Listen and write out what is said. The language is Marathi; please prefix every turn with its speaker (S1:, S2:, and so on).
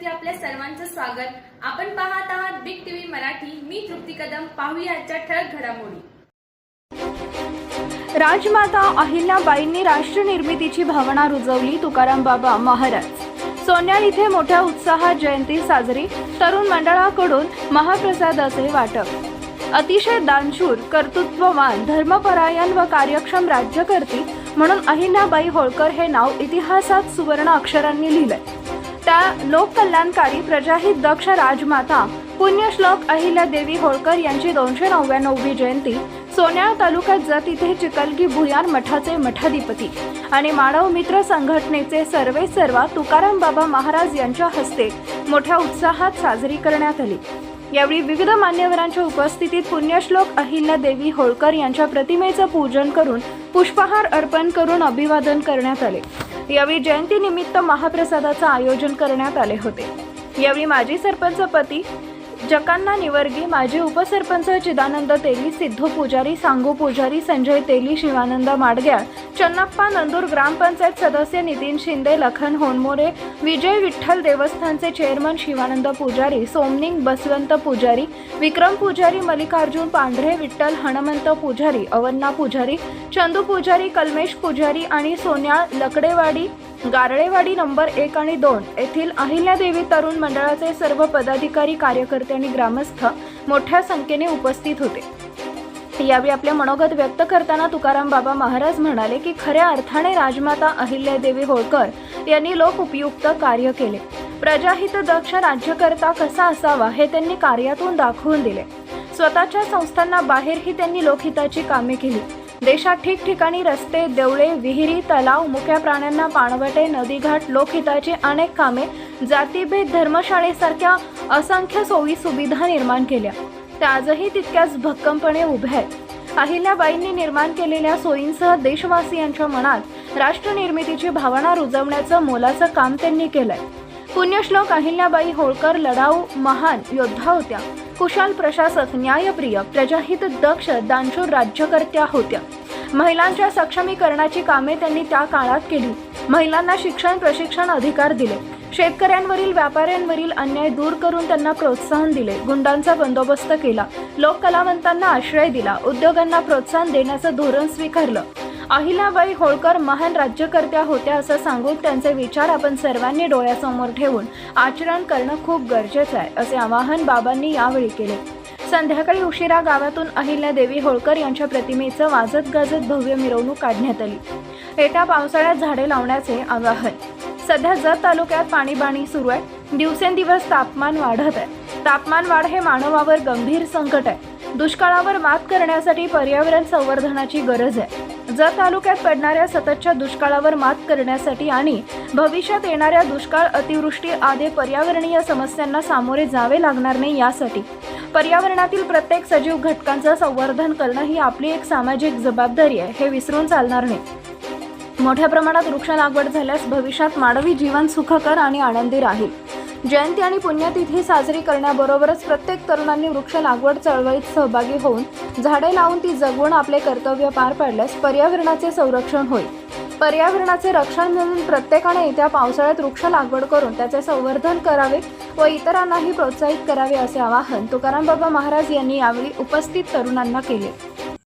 S1: मराठीवरती आपल्या सर्वांचं स्वागत. आपण पाहत आहात बिग टीव्ही मराठी. मी तृप्ती कदम. पाहूया आजच्या ठळक घडामोडी.
S2: राजमाता अहिल्याबाईंनी राष्ट्र निर्मितीची भावना रुजवली. तुकाराम बाबा महाराज. सोन्याळ इथे मोठ्या उत्साहात जयंती साजरी. तरुण मंडळाकडून महाप्रसादाचे वाटप. अतिशय दानशूर कर्तृत्ववान धर्मपरायण व कार्यक्षम राज्यकर्ती म्हणून अहिल्याबाई होळकर हे नाव इतिहासात सुवर्ण अक्षरांनी लिहिलंय. त्या लोककल्याणकारी प्रजाहित दक्ष राजमाता पुण्यश्लोक अहिल्या देवी होळकर यांची दोनशे नव्याण्णववी जयंती सोन्याळ तालुक्यात जत इथे चिकलगी भुयार मठाचे मठाधिपती आणि मानव मित्र संघटनेचे सर्वे सर्वा तुकाराम बाबा महाराज यांच्या हस्ते मोठ्या उत्साहात साजरी करण्यात आली. यावेळी विविध मान्यवरांच्या उपस्थितीत पुण्यश्लोक अहिल्या देवी होळकर यांच्या प्रतिमेचं पूजन करून पुष्पहार अर्पण करून अभिवादन करण्यात आले. यावेळी जयंतीनिमित्त महाप्रसादाचं आयोजन करण्यात आले होते. यावेळी माजी सरपंच पती जकांना निवर्गी माजी उपसरपंच चिदानंद तेली सिद्धू पुजारी सांगू पुजारी संजय तेली शिवानंद माडग्याळ चन्नप्पा नंदूर ग्रामपंचायत सदस्य नितीन शिंदे लखन होनमोरे विजय विठ्ठल देवस्थानचे चेअरमन शिवानंद पुजारी सोमनिंग बसवंत पुजारी विक्रम पुजारी मल्लिकार्जुन पांढरे विठ्ठल हनुमंत पुजारी अवन्ना पुजारी चंदू पुजारी कल्मेश पुजारी आणि सोन्याळ लकडेवाडी गारळेवाडी नंबर एक आणि दोन येथील अहिल्यादेवी तरुण मंडळाचे सर्व पदाधिकारी कार्यकर्ते आणि ग्रामस्थ मोठ्या संख्येने उपस्थित होते. यावेळी आपले मनोगत व्यक्त करताना तुकाराम बाबा महाराज म्हणाले की खऱ्या अर्थाने राजमाता अहिल्यादेवी होळकर यांनी लोक उपयुक्त कार्य केले. प्रजाहित दक्ष राज्यकर्ता कसा असावा हे त्यांनी कार्यातून दाखवून दिले. स्वतःच्या संस्थांना बाहेरही त्यांनी लोकहिताची कामे केली. देशात ठिकठिकाणी रस्ते देवळे विहिरी तलाव मुक्या प्राण्यांना पाणवटे नदीघाट लोकहिताची अनेक कामे जातीभेद धर्मशाळेसारख्या असंख्य सोयी सुविधा निर्माण केल्या. त्या आजही तितक्याच भक्कमपणे उभ्या आहेत. अहिल्याबाईंनी निर्माण केलेल्या सोयींसह देशवासियांच्या मनात राष्ट्रनिर्मितीची भावना रुजवण्याचं मोलाचं काम त्यांनी केलंय. पुण्यश्लोक अहिल्याबाई होळकर लढाऊ महान योद्धा होत्या. कुशाल प्रशासक न्यायप्रिय प्रजाहित दक्ष दानशूर राज्यकर्त्या होत्या. महिलांच्या सक्षमीकरणाची कामे त्यांनी त्या काळात केली. महिलांना शिक्षण प्रशिक्षण अधिकार दिले. शेतकऱ्यांवरील व्यापाऱ्यांवरील अन्याय दूर करून त्यांना प्रोत्साहन दिले. गुंडांचा बंदोबस्त केला. लोककलावंतांना आश्रय दिला. उद्योगांना प्रोत्साहन देण्याचं धोरण स्वीकारलं. अहिल्याबाई होळकर महान राज्यकर्त्या होत्या असं सांगून त्यांचे विचार आपण सर्वांनी डोळ्यासमोर ठेवून आचरण करणं खूप गरजेचं आहे असे आवाहन बाबांनी यावेळी केले. संध्याकाळी उशिरा गावातून अहिल्या देवी होळकर यांच्या प्रतिमेचं वाजत गाजत भव्य मिरवणूक काढण्यात आली. येत्या पावसाळ्यात झाडे लावण्याचे आवाहन सध्या जत तालुक्यात पाणीबाणी सुरू आहे. दिवसेंदिवस तापमान वाढत आहे. तापमान वाढ हे मानवावर गंभीर संकट आहे. दुष्काळावर मात करण्यासाठी पर्यावरण संवर्धनाची गरज आहे. जत तालुक्यात पडणाऱ्या सततच्या दुष्काळावर मात करण्यासाठी आणि भविष्यात येणाऱ्या दुष्काळ अतिवृष्टी आदी पर्यावरणीय समस्यांना सामोरे जावे लागणार नाही यासाठी पर्यावरणातील प्रत्येक सजीव घटकांचं संवर्धन करणं ही आपली एक सामाजिक जबाबदारी आहे. हे विसरून चालणार नाही. मोठ्या प्रमाणात वृक्ष लागवड झाल्यास भविष्यात मानवी जीवन सुखकर आणि आनंदी राहील. जयंती आणि पुण्यतिथी साजरी करण्याबरोबरच प्रत्येक तरुणांनी वृक्ष लागवड चळवळीत सहभागी होऊन झाडे लावून ती जगवून आपले कर्तव्य पार पाडल्यास पर्यावरणाचे संरक्षण होईल. पर्यावरणाचे रक्षण म्हणून प्रत्येकाने येत्या पावसाळ्यात वृक्ष लागवड करून त्याचे संवर्धन करावे व इतरांनाही प्रोत्साहित करावे असे आवाहन तुकाराम बाबा महाराज यांनी यावेळी उपस्थित तरुणांना केले.